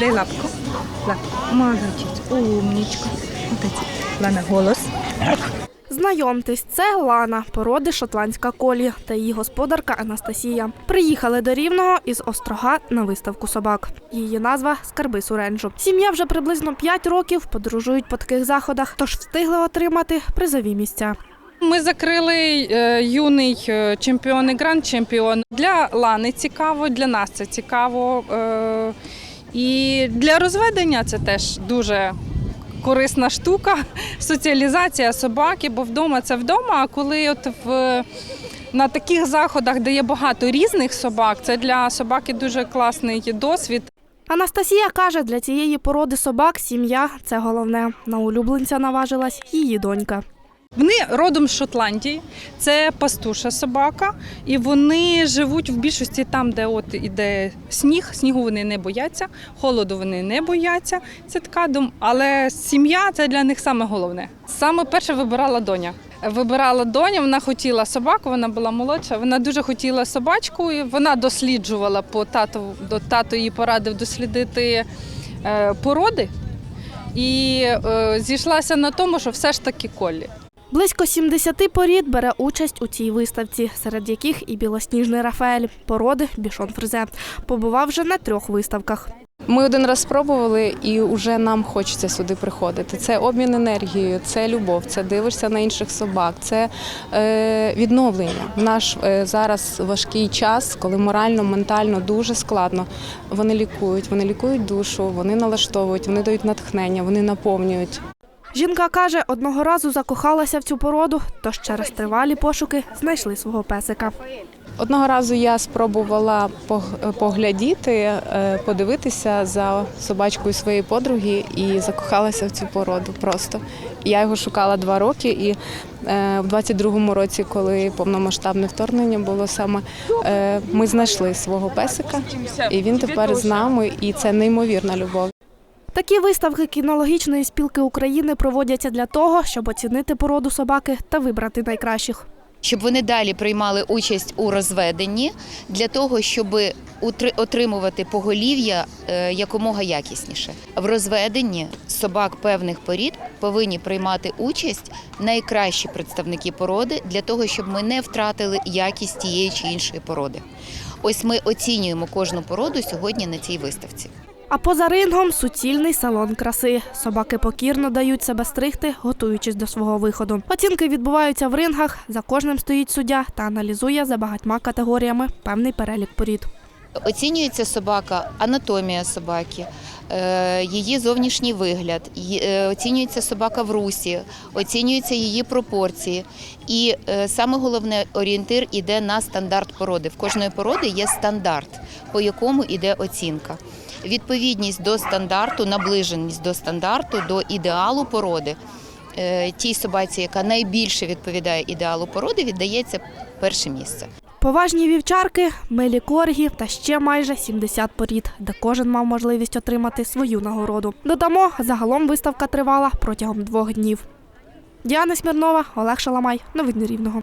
Дай лапку. Лапку. Молодець. Умнічка. Лана, голос. Знайомтесь, це Лана, породи шотландська колі та її господарка Анастасія. Приїхали до Рівного із Острога на виставку собак. Її назва Скарби Суренжу. Сім'я вже приблизно 5 років подорожують по таких заходах, тож встигли отримати призові місця. Ми закрили е, юний е, чемпіон і гранд-чемпіон. Для Лани цікаво, для нас це цікаво. І для розведення це теж дуже корисна штука. Соціалізація собаки, бо вдома це вдома. А коли от в на таких заходах, де є багато різних собак, це для собаки дуже класний досвід. Анастасія каже, для цієї породи собак сім'я це головне. На улюбленця наважилась її донька. Вони родом з Шотландії, це пастуша собака, і вони живуть в більшості там, де от іде сніг. Снігу вони не бояться, холоду вони не бояться. Це така дум. Але сім'я це для них саме головне. Саме перше вибирала доня. Вибирала доня, вона хотіла собаку, вона була молодша. Вона дуже хотіла собачку. і Вона досліджувала по тату, тато їй порадив дослідити е, породи. І е, зійшлася на тому, що все ж таки колі. Близько 70 порід бере участь у цій виставці, серед яких і білосніжний Рафаель, породи бішон фризе. Побував вже на трьох виставках. Ми один раз спробували, і вже нам хочеться сюди приходити. Це обмін енергією, це любов, це дивишся на інших собак, це е, відновлення. Наш е, зараз важкий час, коли морально, ментально дуже складно. Вони лікують, вони лікують душу, вони налаштовують, вони дають натхнення, вони наповнюють. Жінка каже, одного разу закохалася в цю породу, тож через тривалі пошуки знайшли свого песика. Одного разу я спробувала поглядіти, е, подивитися за собачкою своєї подруги і закохалася в цю породу. Просто я його шукала два роки, і е, в 22-му році, коли повномасштабне вторгнення було саме, е, ми знайшли свого песика, і він тепер з нами, і це неймовірна любов. Такі виставки кінологічної спілки України проводяться для того, щоб оцінити породу собаки та вибрати найкращих. щоб вони далі приймали участь у розведенні для того, щоб отримувати поголів'я е, якомога якісніше. В розведенні собак певних порід повинні приймати участь найкращі представники породи для того, щоб ми не втратили якість тієї чи іншої породи. Ось ми оцінюємо кожну породу сьогодні на цій виставці. А поза рингом суцільний салон краси. Собаки покірно дають себе стригти, готуючись до свого виходу. Оцінки відбуваються в рингах. За кожним стоїть суддя та аналізує за багатьма категоріями певний перелік порід. Оцінюється собака, анатомія собаки, е, її зовнішній вигляд, е, оцінюється собака в русі, оцінюються її пропорції. І е, саме головне орієнтир іде на стандарт породи. В кожної породи є стандарт, по якому йде оцінка. Відповідність до стандарту, наближеність до стандарту, до ідеалу породи. е, Тій собаці, яка найбільше відповідає ідеалу породи, віддається перше місце. Поважні вівчарки, милі коргі та ще майже 70 порід, де кожен мав можливість отримати свою нагороду. Додамо, загалом виставка тривала протягом двох днів. Діана Смірнова, Олег Шаламай. Новини Рівного.